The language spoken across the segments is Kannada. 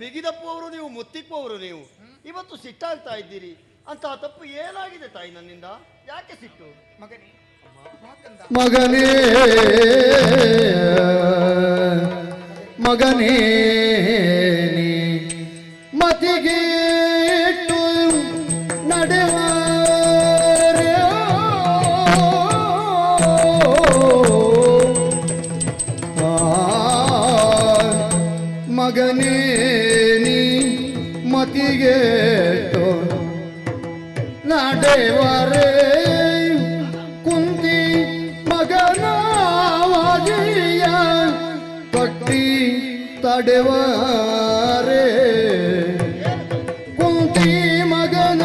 ಬಿಗಿದಪ್ಪುವವರು ನೀವು ಮುತ್ತಿಪ್ಪವರು ನೀವು ಇವತ್ತು ಸಿಟ್ಟಾಗ್ತಾ ಇದ್ದೀರಿ. ಅಂತಹ ತಪ್ಪು ಏನಾಗಿದೆ ತಾಯಿ ನನ್ನಿಂದ? ಯಾಕೆ ಸಿಟ್ಟು? ಮಗನೇ ಮಗನೇ ಮಗನೇ ಮತಿಗೆ ತಡೆವರೆ ಕುಂತಿ ಮಗನ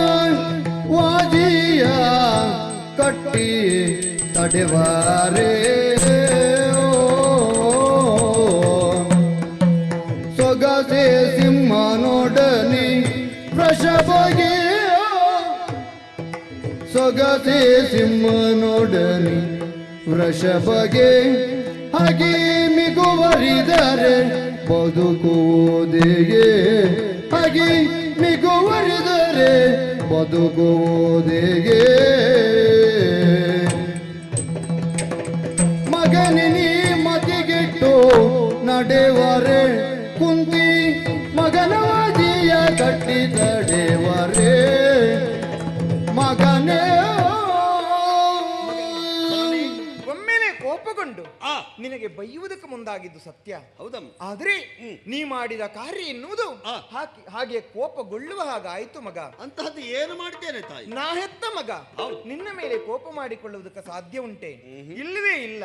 ವಾಜಿಯ ಕಟ್ಟಿ ತಡೆವಾರೆ. ಸೊಗಸೆ ಸಿಂಹನೊಡನೆ ಪ್ರಶಭಗೆ ಸೊಗಸೆ ನೋಡನಿ ವೃಷಭಗೆ. ಹಾಗೆ ಮಿಗುವರಿದರೆ ಬದುಕುವುದಿಗೆ ಹಾಗೆ ಮಿಗುವರಿದರೆ ಬದುಕುವುದೇ ಮಗನಿನಿ ಮತಿಗಿಟ್ಟು ನಡೆವರೆ? ಕುಂತಿ ಮಗನವಾದಿಯ ಕಟ್ಟಿ ತಡೆವರೆ ಮಗನೇ ಕೋಪಗೊಂಡು ನಿನಗೆ ಬೈಯುವುದಕ್ಕೆ ಮುಂದಾಗಿದ್ದು ಸತ್ಯ. ಹೌದಮ್ಮ. ಆದ್ರೆ ನೀ ಮಾಡಿದ ಕಾರ್ಯ ಎನ್ನುವುದು ಹಾಗೆ ಕೋಪಗೊಳ್ಳುವ ಹಾಗಾಯ್ತು ಮಗ. ಅಂತಹದ್ದು ಏನು ಮಾಡ್ತೇನೆ ತಾಯಿ? ನಾ ಹೆತ್ತ ಮಗ. ನಿನ್ನ ಮೇಲೆ ಕೋಪ ಮಾಡಿಕೊಳ್ಳುವುದಕ್ಕೆ ಸಾಧ್ಯ ಉಂಟೆ. ಇಲ್ಲವೇ ಇಲ್ಲ.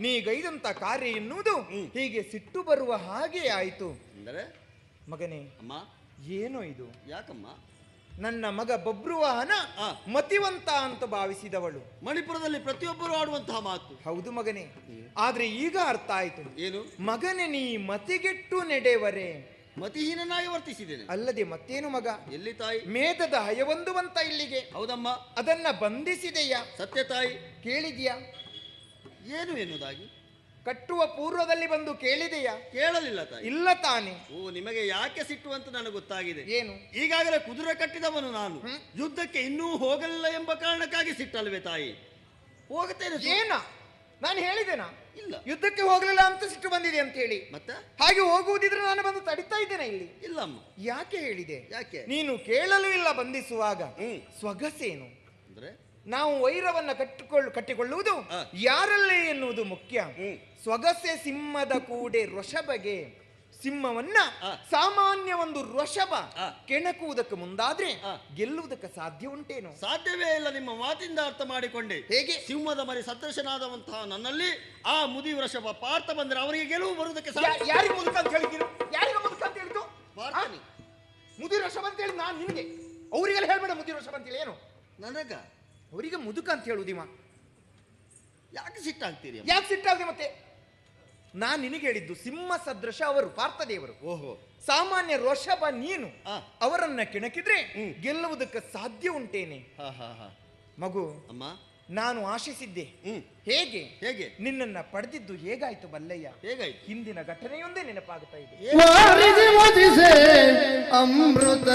ನೀ ಗೈದಂತ ಕಾರ್ಯ ಎನ್ನುವುದು ಹೀಗೆ ಸಿಟ್ಟು ಬರುವ ಹಾಗೆ ಆಯ್ತು. ಅಂದರೆ? ಮಗನೇ ಅಮ್ಮ. ಏನೋ ಇದು? ಯಾಕಮ್ಮ? ನನ್ನ ಮಗ ಬಬ್ರುವಾಹನ. ಮತಿವಂತ ಅಂತ ಭಾವಿಸಿದವಳು. ಮಣಿಪುರದಲ್ಲಿ ಪ್ರತಿಯೊಬ್ಬರು ಆಡುವಂತಹ ಮಾತು. ಹೌದು ಮಗನೇ. ಆದ್ರೆ ಈಗ ಅರ್ಥ ಆಯ್ತು. ಏನು? ಮಗನೇ ನೀ ಮತಿಗೆಟ್ಟು ನೆಡೆವರೆ. ಮತಿಹೀನಾಗಿ ವರ್ತಿಸಿದ್ದೇನೆ. ಅಲ್ಲದೆ ಮತ್ತೇನು ಮಗ? ಎಲ್ಲಿ ತಾಯಿ? ಮೇಧದ ಹಯವೊಂದುವಂತ ಇಲ್ಲಿಗೆ. ಹೌದಮ್ಮ. ಅದನ್ನ ಬಂಧಿಸಿದೆಯಾ? ಸತ್ಯ ತಾಯಿ. ಕೇಳಿದ್ಯಾ? ಏನು ಎನ್ನುವುದಾಗಿ? ಕಟ್ಟುವ ಪೂರ್ವದಲ್ಲಿ ಬಂದು ಕೇಳಿದೆಯಾ? ಕೇಳಲಿಲ್ಲ ತಾಯಿ. ಇಲ್ಲ ತಾನೆ. ಓ ನಿಮಗೆ ಯಾಕೆ ಸಿಟ್ಟು ಅಂತ ನನಗೆ ಗೊತ್ತಾಗಿದೆ. ಏನು? ಈಗಾಗಲೇ ಕುದುರೆ ಕಟ್ಟಿದವನು ನಾನು. ಯುದ್ಧಕ್ಕೆ ಇನ್ನೂ ಹೋಗಲಿಲ್ಲ ಎಂಬ ಕಾರಣಕ್ಕಾಗಿ ಸಿಟ್ಟಲ್ವೇ ತಾಯಿ? ಹೋಗುತ್ತೇನೆ ಏನ? ನಾನು ಹೇಳಿದೆನಾ? ಇಲ್ಲ. ಯುದ್ಧಕ್ಕೆ ಹೋಗಲಿಲ್ಲ ಅಂತ ಸಿಟ್ಟು ಬಂದಿದೆ ಅಂತ ಹೇಳಿ. ಮತ್ತೆ? ಹಾಗೆ ಹೋಗುವುದಿದ್ರೆ ನಾನು ಬಂದು ತಡಿತಾ ಇದ್ದೇನೆ ಇಲ್ಲಿ. ಇಲ್ಲಮ್ಮ. ಯಾಕೆ ಹೇಳಿದೆ? ಯಾಕೆ? ನೀನು ಕೇಳಲು ಇಲ್ಲ ಬಂಧಿಸುವಾಗ. ಹ್ಮ್. ಸ್ವಗಸೇನು. ಅಂದ್ರೆ? ನಾವು ವೈರವನ್ನ ಕಟ್ಟಿಕೊಳ್ಳು ಕಟ್ಟಿಕೊಳ್ಳುವುದು. ಯಾರಲ್ಲೇ ಎನ್ನುವುದು ಮುಖ್ಯ. ಸ್ವಗಸೆ ಸಿಂಹದ ಕೂಡೆ ರೊಷಬಗೆ ಸಿಂಹವನ್ನ. ಸಾಮಾನ್ಯ ಒಂದು ರೊಷಬ. ಕೆಣಕುವುದಕ್ಕೆ ಮುಂದಾದ್ರೆ. ಗೆಲ್ಲುವುದಕ್ಕೆ ಸಾಧ್ಯ ಉಂಟೇನು ಸಾಧ್ಯವೇ ಇಲ್ಲ ನಿಮ್ಮ ಮಾತಿಂದ ಅರ್ಥ ಮಾಡಿಕೊಂಡೆ ಹೇಗೆ ಸಿಂಹದ ಮರಿ ಸದೃಶನಾದವಂತಹ ನನ್ನಲ್ಲಿ ಆ ಮುದಿ ವೃಷಭ ಪಾರ್ಥ ಬಂದ್ರೆ ಅವರಿಗೆ ಗೆಲುವು ಬರುವುದಕ್ಕೆ ಸಾಧ್ಯ ಯಾರಿಗೆ ಮುದುಕ ಅಂತ ಹೇಳಿದ್ರು ಯಾರಿಗೆ ಮುದುಕ ಅಂತ ಹೇಳಿದ್ದು. ಮುದಿ ವೃಷಭ ಅಂತ ಹೇಳಿ ನಾನು ನಿಮಗೆ ಅವರಿಗೆಲ್ಲ ಹೇಳ್ಬೇಡ ಮುದಿ ವೃಷಭ ಅಂತ ಹೇಳಿ ಏನು ನನಗ ಅವರಿಗೆ ಮುದುಕ ಅಂತ ಹೇಳುವುದಿವ ಯಾಕೆ ಸಿಟ್ಟಾಗ್ತೀರಿ ಯಾಕೆ ಸಿಟ್ಟಾಗಿದೆ ಮತ್ತೆ? ನಾನು ನಿನಗೆ ಹೇಳಿದ್ದು ಸಿಂಹ ಸದೃಶ ಅವರು ಪಾರ್ಥದೇವರು ಓಹೋ. ಸಾಮಾನ್ಯ ರೋಷಭ ನೀನು. ಅವರನ್ನ ಕೆಣಕಿದ್ರೆ ಹ್ಮ್. ಗೆಲ್ಲುವುದಕ್ಕೆ ಸಾಧ್ಯ ಉಂಟೇನೆ. ಹಾ ಹಾ ಹಾ. ಮಗು ಅಮ್ಮ. ನಾನು ಆಶಿಸಿದ್ದೆ. ಹ್ಮ್. ಹೇಗೆ? ಹೇಗೆ? ನಿನ್ನನ್ನ ಪಡೆದಿದ್ದು ಹೇಗಾಯ್ತು ಬಲ್ಲಯ್ಯ? ಹೇಗಾಯ್ತು? ಹಿಂದಿನ ಘಟನೆಯೊಂದೇ ನೆನಪಾಗುತ್ತಾ ಇದೆ. ಅಮೃತ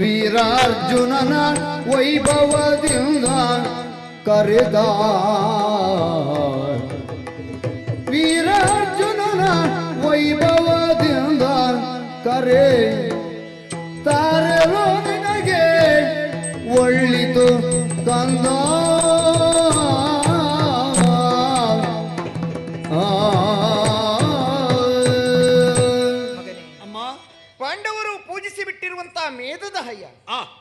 ವೀರಾರ್ಜುನನ ವೈಭವದಿಂದ ಕರೆದ ವೀರಾರ್ಜುನನ ವೈಭವದಿಂದ ಕರೆ ಮೇಧದ ಹಯ್ಯ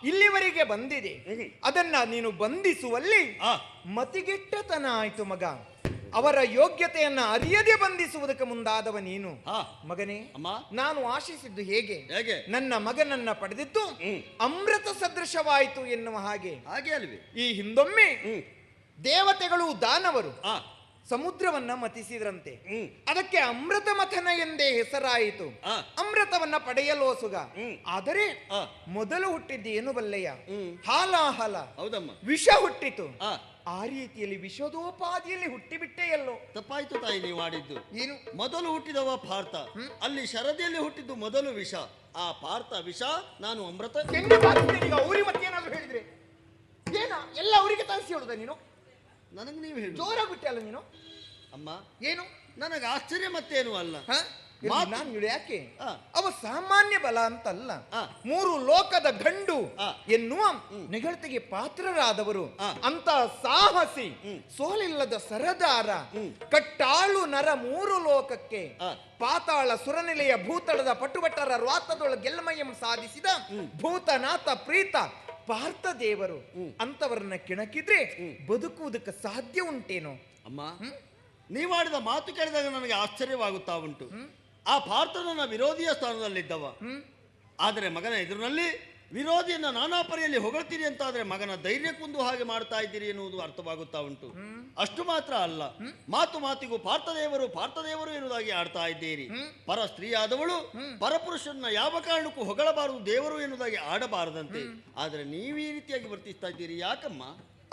ಇಲ್ಲಿವರೆಗೆ ಬಂದಿದೆ. ಅದನ್ನ ನೀನು ಬಂಧಿಸುವಲ್ಲಿ ಮತಿಗೆಟ್ಟತನ ಆಯ್ತು ಮಗ. ಅವರ ಯೋಗ್ಯತೆಯನ್ನ ಅರಿಯದೆ ಬಂಧಿಸುವುದಕ್ಕೆ ಮುಂದಾದವ ನೀನು. ಮಗನೇ ಅಮ್ಮ. ನಾನು ಆಶಿಸಿದ್ದು ಹೇಗೆ? ನನ್ನ ಮಗನನ್ನ ಪಡೆದಿದ್ದು ಅಮೃತ ಸದೃಶವಾಯಿತು ಎನ್ನುವ ಹಾಗೆ. ಹಾಗೆ ಅಲ್ವೇ? ಈ ಹಿಂದೊಮ್ಮೆ ದೇವತೆಗಳು ದಾನವರು. ಸಮುದ್ರವನ್ನ ಮತಿಸಿದ್ರಂತೆ. ಹ್ಮ್. ಅದಕ್ಕೆ ಅಮೃತ ಮಥನ ಎಂದೇ ಹೆಸರಾಯಿತು. ಅಮೃತವನ್ನ ಪಡೆಯಲೋಸುಗ ಹ್ಮ್. ಆದರೆ ಮೊದಲು ಹುಟ್ಟಿದ್ದು ಏನು ಬಲ್ಲೆಯ? ಹಾಲ ಹಾಲಾಹಲ. ಹೌದಮ್ಮ. ವಿಷ ಹುಟ್ಟಿತು. ಆ ರೀತಿಯಲ್ಲಿ ವಿಷೋದೋಪಾದಿಯಲ್ಲಿ ಹುಟ್ಟಿಬಿಟ್ಟೆ ಎಲ್ಲೋ. ತಪ್ಪಾಯ್ತು ತಾಯಿ ನೀವು ಮಾಡಿದ್ದು ಏನು? ಮೊದಲು ಹುಟ್ಟಿದವ ಪಾರ್ಥ. ಅಲ್ಲಿ ಶರದಿಯಲ್ಲಿ ಹುಟ್ಟಿದ್ದು ಮೊದಲು ವಿಷ. ಆ ಪಾರ್ಥ ವಿಷ ನಾನು ಅಮೃತ. ಅವ್ರಿ ಅವ್ರಿಗೆ ಮತ್ತೇನಾದ್ರು ಹೇಳಿದ್ರೆ? ಏನ? ಎಲ್ಲ ಅವರಿಗೆ ತರಿಸಿ ಹೇಳುದ ನೀನು? ನನಗೆ ನೀವು ಹೇಳಿ ಜೋರಾಗಿ ಬಿಟ್ಟೆ ಅಲ್ಲ ನೀನು ಅಮ್ಮ ಏನು ನನಗೆ ಆಶ್ಚರ್ಯ ಮತ್ತೇನು ಅಲ್ಲ ಹ? ಇಲ್ಲಿ ಮಾತು- ನಾನು ಹೇಳು ಯಾಕೆ ಆ. ಅವ ಸಾಮಾನ್ಯ ಬಲ ಅಂತಲ್ಲ ಆ. ಮೂರು ಲೋಕದ ಗಂಡು ಆ. ಎನ್ನುವ ನೆಗಳತೆಗೆ ಪಾತ್ರರಾದವರು ಆ. ಅಂತ ಸಾಹಸಿ ಸೋಲಿಲ್ಲದ ಸರದಾರ ಕಟ್ಟಾಳು ನರ ಮೂರು ಲೋಕಕ್ಕೆ ಆ. ಪಾತಾಳ ಸುರನೆಲೆಯ ಭೂತಳದ ಪಟುಭಟ್ಟರ ರಾತದೊಳ ಗೆಲ್ಮಯಂ ಸಾಧಿಸಿದ ಭೂತನಾಥ ಪ್ರೀತ ಪಾರ್ಥ ದೇವರು ಅಂತವರನ್ನ ಕೆಣಕಿದ್ರೆ ಬದುಕುವುದಕ್ಕೆ ಸಾಧ್ಯ ಉಂಟೇನೋ? ಅಮ್ಮ ನೀವಾಡಿದ ಮಾತು ಕೇಳಿದಾಗ ನನಗೆ ಆಶ್ಚರ್ಯವಾಗುತ್ತಾ ಉಂಟು. ಆ ಪಾರ್ಥ ನನ್ನ ವಿರೋಧಿಯ ಸ್ಥಾನದಲ್ಲಿದ್ದವ. ಆದರೆ ಮಗನ ಎದುರಿನಲ್ಲಿ ವಿರೋಧಿಯನ್ನ ನಾನಾ ಪರಿಯಲ್ಲಿ ಹೊಗಳ್ತೀರಿ ಅಂತಾದ್ರೆ ಮಗನ ಧೈರ್ಯ ಕುಂದು ಹಾಗೆ ಮಾಡ್ತಾ ಇದ್ದೀರಿ ಎನ್ನುವುದು ಅರ್ಥವಾಗುತ್ತಾ ಉಂಟು. ಅಷ್ಟು ಮಾತ್ರ ಅಲ್ಲ. ಮಾತು ಮಾತಿಗೂ ಪಾರ್ಥದೇವರು ಪಾರ್ಥದೇವರು ಎನ್ನುವುದಾಗಿ ಆಡ್ತಾ ಇದ್ದೀರಿ. ಪರ ಸ್ತ್ರೀಯಾದವಳು ಪರಪುರುಷನ ಯಾವ ಕಾರಣಕ್ಕೂ ಹೊಗಳಬಾರದು ದೇವರು ಎನ್ನುವುದಾಗಿ ಆಡಬಾರದಂತೆ. ಆದರೆ ನೀವು ಈ ರೀತಿಯಾಗಿ ವರ್ತಿಸ್ತಾ ಇದ್ದೀರಿ ಯಾಕಮ್ಮ?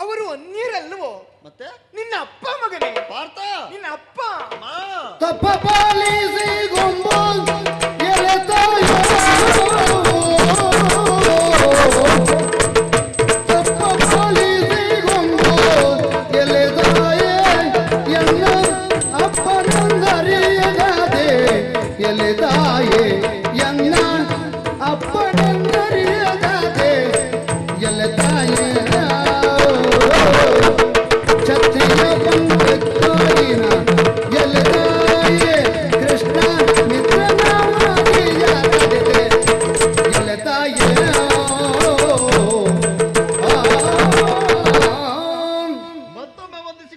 ಅವರು ಅನ್ಯರಲ್ವೋ? ಮತ್ತೆ? ನಿನ್ನ ಅಪ್ಪ ಮಗನೇ? ಪಾರ್ಥ! ನಿನ್ನ ಅಪ್ಪ? ಅಮ್ಮ! ತಪ್ಪ ಪಾಲಿಸಿ ಗೊಂಬು ಎಳೆತಾಯೋ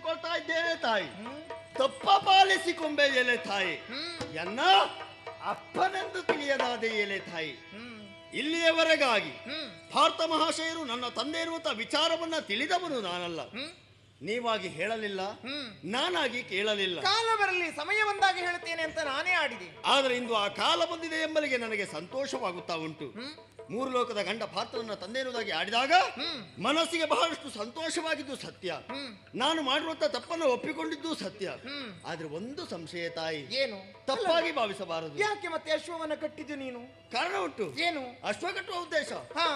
ವಂದಿಸಿಕೊಳ್ತಾ ಇದ್ದೇನೆ ತಾಯಿ. ತಪ್ಪ ಪಾಲಿಸಿಕೊಂಬೆ ಎಲೆ ತಾಯಿ ಎನ್ನ ಅಪ್ಪನೆಂದು ತಿಳಿಯದಾದ ಎಲೆ ತಾಯಿ. ಇಲ್ಲಿಯವರೆಗಾಗಿ ಭಾರತ ಮಹಾಶಯರು ನನ್ನ ತಂದೆ ಇರುವಂತ ವಿಚಾರವನ್ನ ತಿಳಿದವನು ನಾನಲ್ಲ. ನೀವಾಗಿ ಹೇಳಲಿಲ್ಲ ನಾನಾಗಿ ಕೇಳಲಿಲ್ಲ. ಕಾಲ ಬರಲಿ ಸಮಯ ಬಂದಾಗ ಹೇಳ್ತೇನೆ ಅಂತ ನಾನೇ ಆಡಿದೆ. ಆದರೆ ಇಂದು ಆ ಕಾಲ ಬಂದಿದೆ ಎಂಬಲಿಗೆ ನನಗೆ ಸಂತೋಷವಾಗುತ್ತಾ ಉಂಟು. ಮೂರು ಲೋಕದ ಗಂಡ ಪಾತ್ರವನ್ನು ತಂದೆ ಎನ್ನುವುದಾಗಿ ಆಡಿದಾಗ ಮನಸ್ಸಿಗೆ ಬಹಳಷ್ಟು ಸಂತೋಷವಾಗಿದ್ದು ಸತ್ಯ. ನಾನು ಮಾಡಿರುವಂತ ತಪ್ಪನ್ನು ಒಪ್ಪಿಕೊಂಡಿದ್ದು ಸತ್ಯ. ಆದ್ರೆ ಒಂದು ಸಂಶಯ ತಾಯಿ ಏನು? ತಪ್ಪಾಗಿ ಭಾವಿಸಬಾರದು. ಯಾಕೆ ಮತ್ತೆ ಅಶ್ವವನ್ನ ಕಟ್ಟಿದ್ದು ನೀನು? ಕಾರಣ ಉಂಟು. ಏನು? ಅಶ್ವಘಟ್ಟುವ ಉದ್ದೇಶ.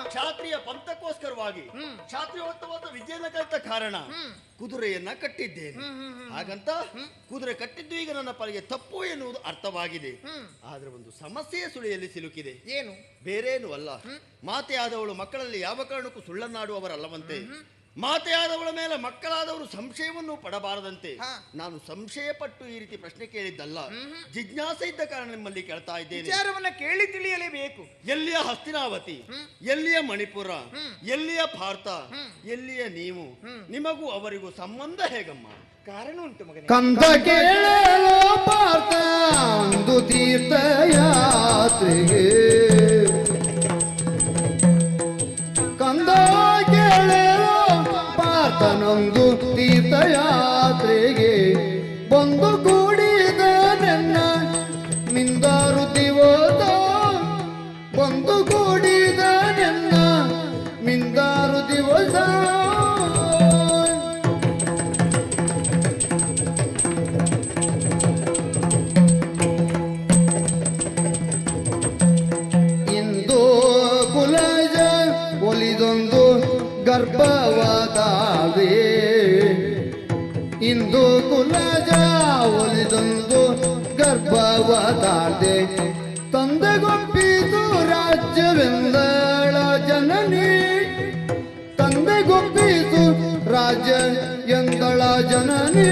ಕ್ಷಾತ್ರಿಯ ಪಂಥಕ್ಕೋಸ್ಕರವಾಗಿ ಕ್ಷಾತ್ರಿಯವಂತವಾದ ವಿದ್ಯೆಯನ್ನ ಕಲಿತ ಕಾರಣ ಕುದುರೆಯನ್ನ ಕಟ್ಟಿದ್ದೇನೆ. ಹಾಗಂತ ಕುದುರೆ ಕಟ್ಟಿದ್ದು ಈಗ ನನ್ನ ಪಾಲಿಗೆ ತಪ್ಪು ಎನ್ನುವುದು ಅರ್ಥವಾಗಿದೆ. ಆದ್ರೆ ಒಂದು ಸಮಸ್ಯೆಯ ಸುಳಿಯಲ್ಲಿ ಸಿಲುಕಿದೆ. ಏನು? ಬೇರೇನು ಅಲ್ಲ. ಮಾತೆಯಾದವಳು ಮಕ್ಕಳಲ್ಲಿ ಯಾವ ಕಾರಣಕ್ಕೂ ಸುಳ್ಳನ್ನಾಡುವವರಲ್ಲವಂತೆ. ಮಾತೆಯಾದವಳ ಮೇಲೆ ಮಕ್ಕಳಾದವರು ಸಂಶಯವನ್ನು ಪಡಬಾರದಂತೆ ನಾನು ಸಂಶಯ ಪಟ್ಟು ಈ ರೀತಿ ಪ್ರಶ್ನೆ ಕೇಳಿದ್ದಲ್ಲ. ಜಿಜ್ಞಾಸೆ ಇದ್ದ ಕಾರಣ ನಿಮ್ಮಲ್ಲಿ ಕೇಳ್ತಾ ಇದ್ದೇನೆ. ವಿಚಾರವನ್ನ ಕೇಳಿ ತಿಳಿಯಲೇಬೇಕು. ಎಲ್ಲಿಯ ಹಸ್ತಿನಾವತಿ? ಎಲ್ಲಿಯ ಮಣಿಪುರ? ಎಲ್ಲಿಯ ಭಾರತ? ಎಲ್ಲಿಯ ನೀವು? ನಿಮಗೂ ಅವರಿಗೂ ಸಂಬಂಧ ಹೇಗಮ್ಮ? ಕಾರಣ ಉಂಟು ಮಗನೇ. ಜನನಿ ತಂದೆಗೊಪ್ಪಿತು ರಾಜ ಎಂದಳ ಜನನೇ.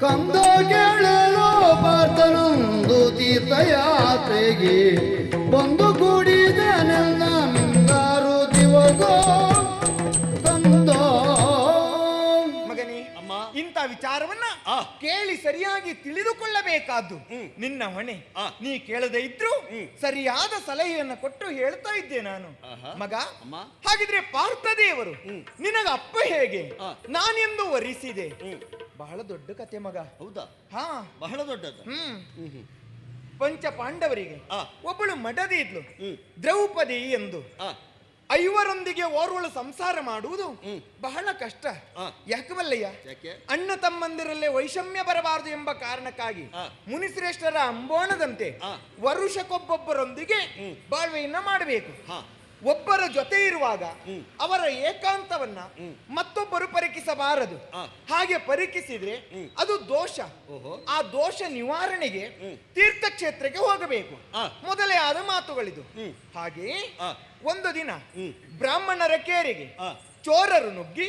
ಕಂದ ಕೇಳಲು ಪಾತನೊಂದು ತೀರ್ಥಯಾತ್ರೆಗೆ ವಿಚಾರವನ್ನ ಆ. ಕೇಳಿ ಸರಿಯಾಗಿ ತಿಳಿದುಕೊಳ್ಳಬೇಕಾದ್ದು. ನಿನ್ನ ಹೊಣೆ. ನೀ ಕೇಳದೆ ಇದ್ರು. ಸರಿಯಾದ ಸಲಹೆಯನ್ನು ಕೊಟ್ಟು ಹೇಳ್ತಾ ಇದ್ದೆ ನಾನು. ಮಗ. ಹಾಗಿದ್ರೆ ಪಾರ್ಥದೇವರು ಹ್ಮ್. ನಿನಗ ಅಪ್ಪ ಹೇಗೆ. ನಾನೆಂದು ವರಿಸಿದೆ ಬಹಳ ದೊಡ್ಡ ಕತೆ ಮಗ ಹೌದಾ ಹಾ ಬಹಳ ದೊಡ್ಡದು ಹ್ಮ್ ಪಂಚ ಪಾಂಡವರಿಗೆ. ಒಬ್ಬಳು ಮಡದಿ ಇದ್ಲು ದ್ರೌಪದಿ ಎಂದು ಐವರೊಂದಿಗೆ ಓರ್ವಳು ಸಂಸಾರ ಮಾಡುವುದು ಹ್ಮ್. ಬಹಳ ಕಷ್ಟ ಆ. ಯಾಕೆ ಬಲ್ಲಯ್ಯ ಯಾಕೆ ಅಣ್ಣ ತಮ್ಮಂದಿರಲ್ಲೇ ವೈಷಮ್ಯ ಬರಬಾರದು ಎಂಬ ಕಾರಣಕ್ಕಾಗಿ ಮುನಿಶ್ರೇಷ್ಠರ ಅಂಬೋಣದಂತೆ. ವರುಷಕ್ಕೊಬ್ಬೊಬ್ಬರೊಂದಿಗೆ. ಬಾಳ್ವೆಯನ್ನ ಮಾಡಬೇಕು ಹಾ ಒಬ್ಬರ ಜೊತೆ ಇರುವಾಗ. ಅವರ ಏಕಾಂತವನ್ನ ಮತ್ತೊಬ್ಬರು ಪರೀಕ್ಷಿಸಬಾರದು ಹಾಗೆ ಪರೀಕ್ಷಿಸಿದ್ರೆ. ಅದು ದೋಷ ಆ ದೋಷ ನಿವಾರಣೆಗೆ. ತೀರ್ಥಕ್ಷೇತ್ರಕ್ಕೆ ಹೋಗಬೇಕು. ಮೊದಲೇ ಆದ ಮಾತುಗಳಿದು. ಹಾಗೆ. ಒಂದು ದಿನ ಹ್ಮ್. ಬ್ರಾಹ್ಮಣರ ಕೇರಿಗೆ. ಚೋರರು ನುಗ್ಗಿ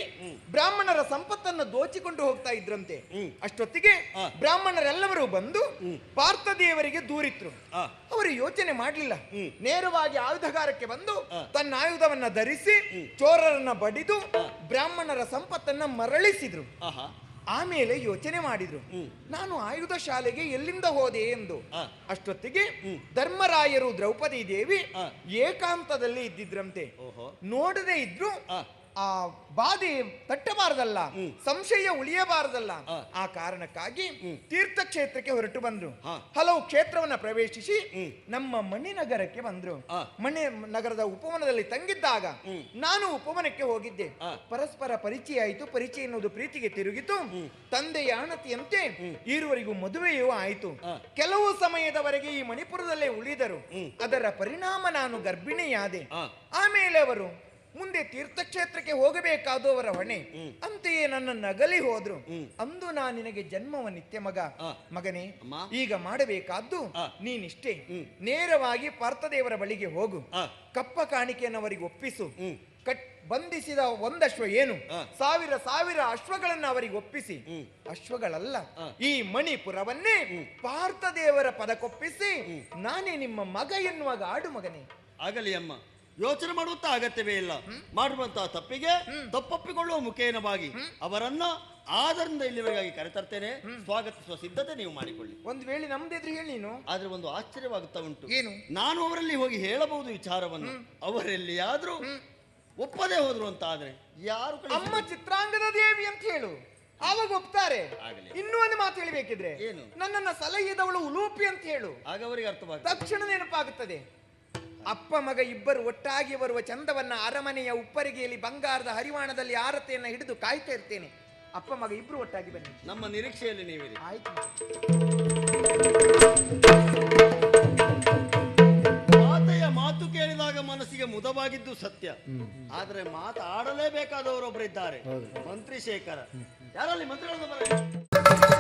ಬ್ರಾಹ್ಮಣರ ಸಂಪತ್ತನ್ನು ದೋಚಿಕೊಂಡು ಹೋಗ್ತಾ ಇದ್ರಂತೆ. ಅಷ್ಟೊತ್ತಿಗೆ ಬ್ರಾಹ್ಮಣರೆಲ್ಲವರೂ ಬಂದು ಹ್ಮ್. ಪಾರ್ಥದೇವರಿಗೆ ದೂರಿತ್ರು ಆ ಅವರು ಯೋಚನೆ ಮಾಡಲಿಲ್ಲ. ನೇರವಾಗಿ ಆಯುಧಗಾರಕ್ಕೆ ಬಂದು ತನ್ನ ಆಯುಧವನ್ನ ಧರಿಸಿ ಚೋರರನ್ನ ಬಡಿದು ಬ್ರಾಹ್ಮಣರ ಸಂಪತ್ತನ್ನ ಮರಳಿಸಿದ್ರು. ಆಮೇಲೆ ಯೋಚನೆ ಮಾಡಿದ್ರು. ನಾನು ಆಯುಧ ಶಾಲೆಗೆ ಎಲ್ಲಿಂದ ಹೋದೆ ಎಂದು. ಅಷ್ಟೊತ್ತಿಗೆ. ಧರ್ಮರಾಯರು ದ್ರೌಪದಿ ದೇವಿ. ಏಕಾಂತದಲ್ಲಿ ಇದ್ದಿದ್ರಂತೆ. ನೋಡದೆ ಇದ್ರು ಆ ಬಾಧೆ ತಟ್ಟಬಾರದಲ್ಲ ಸಂಶಯ ಉಳಿಯಬಾರದಲ್ಲ. ಆ. ಕಾರಣಕ್ಕಾಗಿ ತೀರ್ಥ ತೀರ್ಥಕ್ಷೇತ್ರಕ್ಕೆ ಹೊರಟು ಬಂದ್ರು. ಹಲವು ಕ್ಷೇತ್ರವನ್ನ ಪ್ರವೇಶಿಸಿ. ನಮ್ಮ ಮಣಿನಗರಕ್ಕೆ ಬಂದ್ರು. ಮಣಿ ನಗರದ ಉಪವನದಲ್ಲಿ ತಂಗಿದ್ದಾಗ ನಾನು ಉಪವನಕ್ಕೆ ಹೋಗಿದ್ದೆ. ಪರಸ್ಪರ ಪರಿಚಯ ಆಯಿತು ಪರಿಚಯ ಎನ್ನುವುದು ಪ್ರೀತಿಗೆ ತಿರುಗಿತು. ತಂದೆಯ ಅಣತಿಯಂತೆ ಈರುವರೆಗೂ ಮದುವೆಯೂ ಆಯಿತು. ಕೆಲವು ಸಮಯದವರೆಗೆ ಈ ಮಣಿಪುರದಲ್ಲೇ ಉಳಿದರು. ಅದರ ಪರಿಣಾಮ ನಾನು ಗರ್ಭಿಣಿಯಾದೆ. ಆಮೇಲೆ ಅವರು ಮುಂದೆ ತೀರ್ಥಕ್ಷೇತ್ರಕ್ಕೆ ಹೋಗಬೇಕಾದವರ ಹೊಣೆ. ಅಂತೆಯೇ ನನ್ನ ನಗಲಿ ಹೋದ್ರು. ಅಂದು ನಾ ನಿನಗೆ ಜನ್ಮವ ನಿತ್ಯ ಮಗ. ಮಗನೇ ಈಗ ಮಾಡಬೇಕಾದ್ದು. ನೀನಿಷ್ಟೇ. ನೇರವಾಗಿ ಪಾರ್ಥದೇವರ ಬಳಿಗೆ ಹೋಗು. ಕಪ್ಪ ಕಾಣಿಕೆಯನ್ನು ಅವರಿಗೆ ಒಪ್ಪಿಸು. ಕಟ್ ಬಂಧಿಸಿದ ಒಂದಶ್ವ ಏನು ಸಾವಿರ ಸಾವಿರ ಅಶ್ವಗಳನ್ನು ಅವರಿಗೆ ಒಪ್ಪಿಸಿ. ಅಶ್ವಗಳಲ್ಲ. ಈ ಮಣಿಪುರವನ್ನೇ ಪಾರ್ಥದೇವರ ಪದಕೊಪ್ಪಿಸಿ ನಾನೇ ನಿಮ್ಮ ಮಗ ಎನ್ನುವಾಗ ಆಡು ಮಗನೇ ಆಗಲಿ ಅಮ್ಮ ಯೋಚನೆ ಮಾಡುವಂತ ಅಗತ್ಯವೇ ಇಲ್ಲ. ಮಾಡುವಂತಹ ತಪ್ಪಿಗೆ ತಪ್ಪೊಪ್ಪಿಕೊಳ್ಳುವ ಮುಖೇನವಾಗಿ ಅವರನ್ನ ಆದ್ದರಿಂದ ಇಲ್ಲಿವರೆಗಾಗಿ ಕರೆತರ್ತೇನೆ. ಸ್ವಾಗತಿಸುವ ಸಿದ್ಧತೆ ನೀವು ಮಾಡಿಕೊಳ್ಳಿ. ಒಂದು ವೇಳೆ ನಮ್ದಿದ್ರೆ ಹೇಳಿ ನೀನು. ಆದ್ರೆ ಒಂದು ಆಶ್ಚರ್ಯವಾಗುತ್ತಾ ಉಂಟು. ಏನು? ನಾನು ಅವರಲ್ಲಿ ಹೋಗಿ ಹೇಳಬಹುದು ವಿಚಾರವನ್ನು. ಅವರೆಲ್ಲಿಯಾದ್ರೂ ಒಪ್ಪದೇ ಹೋದ್ರು ಅಂತ ಆದ್ರೆ ಯಾರು ನಮ್ಮ ಅಮ್ಮ ಚಿತ್ರಾಂಗದ ದೇವಿ ಅಂತ ಹೇಳು. ಅವಾಗ ಒಪ್ತಾರೆ. ಇನ್ನೂ ಒಂದು ಮಾತು ಹೇಳಬೇಕಿದ್ರೆ ಏನು? ನನ್ನನ್ನ ಸಲಹೆದವಳು ಉಲೂಪಿ ಅಂತ ಹೇಳು. ಆಗ ಅವರಿಗೆ ಅರ್ಥವಾಗ್ತದೆ. ತಕ್ಷಣ ನೆನಪಾಗುತ್ತದೆ. ಅಪ್ಪ ಮಗ ಇಬ್ಬರು ಒಟ್ಟಾಗಿ ಬರುವ ಚಂದವನ್ನ ಅರಮನೆಯ ಉಪ್ಪರಿಗೆಯಲ್ಲಿ ಬಂಗಾರದ ಹರಿವಾಣದಲ್ಲಿ ಆರತೆಯನ್ನು ಹಿಡಿದು ಕಾಯ್ತಾ ಇರ್ತೇನೆ. ಅಪ್ಪ ಮಗ ಇಬ್ರು ಒಟ್ಟಾಗಿ ಬನ್ನಿ. ನಮ್ಮ ನಿರೀಕ್ಷೆಯಲ್ಲಿ ನೀವಿರಿ. ಆಯ್ತು. ಮಾತೆಯ ಮಾತು ಕೇಳಿದಾಗ ಮನಸ್ಸಿಗೆ ಮುದವಾಗಿದ್ದು ಸತ್ಯ. ಆದ್ರೆ ಮಾತಾಡಲೇಬೇಕಾದವರೊಬ್ಬರಿದ್ದಾರೆ ಮಂತ್ರಿ ಶೇಖರ. ಯಾರಲ್ಲಿ ಬರಲಿ?